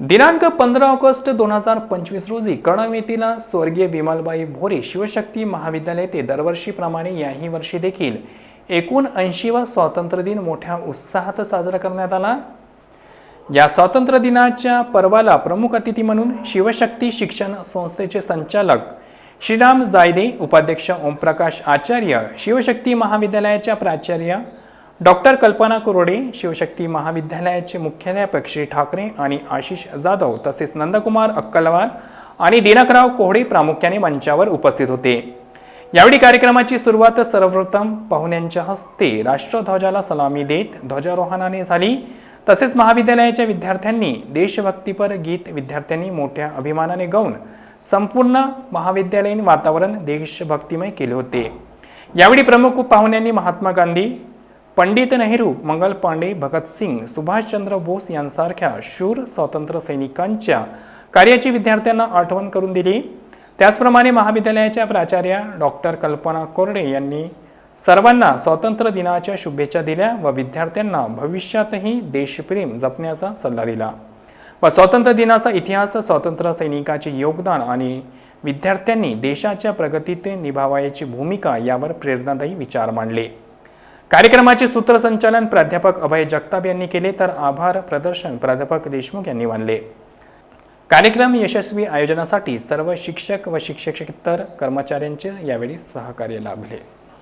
दिनांक पंधरा ऑगस्ट दोन हजार पंचवीस रोजी कळंब येथील स्वर्गीय विमलबाई भोरे शिवशक्ती महाविद्यालय ते दरवर्षीप्रमाणे याही वर्षी देखील एकूण ऐंशीवा स्वातंत्र्य दिन मोठ्या उत्साहात साजरा करण्यात आला. या स्वातंत्र्य दिनाच्या पर्वाला प्रमुख अतिथी म्हणून शिवशक्ती शिक्षण संस्थेचे संचालक श्रीराम जायदे उपाध्यक्ष ओमप्रकाश आचार्य शिवशक्ती महाविद्यालयाच्या प्राचार्य डॉक्टर कल्पना कुरोडे शिवशक्ती महाविद्यालयाचे मुख्याध्यापक श्री ठाकरे आणि आशिष जाधव तसेच नंदकुमार अक्कलवार आणि दिनकराव कोहडे प्रामुख्याने मंचावर उपस्थित होते. यावेळी कार्यक्रमाची सुरुवात सर्वप्रथम पाहुण्यांच्या हस्ते राष्ट्रध्वजाला सलामी देत ध्वजारोहणाने झाली. तसेच महाविद्यालयाच्या विद्यार्थ्यांनी देशभक्तीपर गीत विद्यार्थ्यांनी मोठ्या अभिमानाने गाऊन संपूर्ण महाविद्यालयीन वातावरण देशभक्तिमय केले होते. यावेळी प्रमुख पाहुण्यांनी महात्मा गांधी पंडित नेहरू मंगल पांडे भगतसिंग सुभाषचंद्र बोस यांसारख्या शूर स्वातंत्र्य सैनिकांच्या कार्याची विद्यार्थ्यांना आठवण करून दिली. त्याचप्रमाणे महाविद्यालयाच्या प्राचार्या डॉक्टर कल्पना कोरडे यांनी सर्वांना स्वातंत्र्य दिनाच्या शुभेच्छा दिल्या व विद्यार्थ्यांना भविष्यातही देशप्रेम जपण्याचा सल्ला दिला. व स्वातंत्र्य दिनाचा इतिहास स्वातंत्र्य सैनिकाचे योगदान आणि विद्यार्थ्यांनी देशाच्या प्रगतीत निभावायची भूमिका यावर प्रेरणादायी विचार मांडले. कार्यक्रमाचे सूत्रसंचालन प्राध्यापक अभय जगताप यांनी केले तर आभार प्रदर्शन प्राध्यापक देशमुख यांनी मानले. कार्यक्रम यशस्वी आयोजनासाठी सर्व शिक्षक व शिक्षकेतर कर्मचाऱ्यांचे यावेळी सहकार्य लाभले.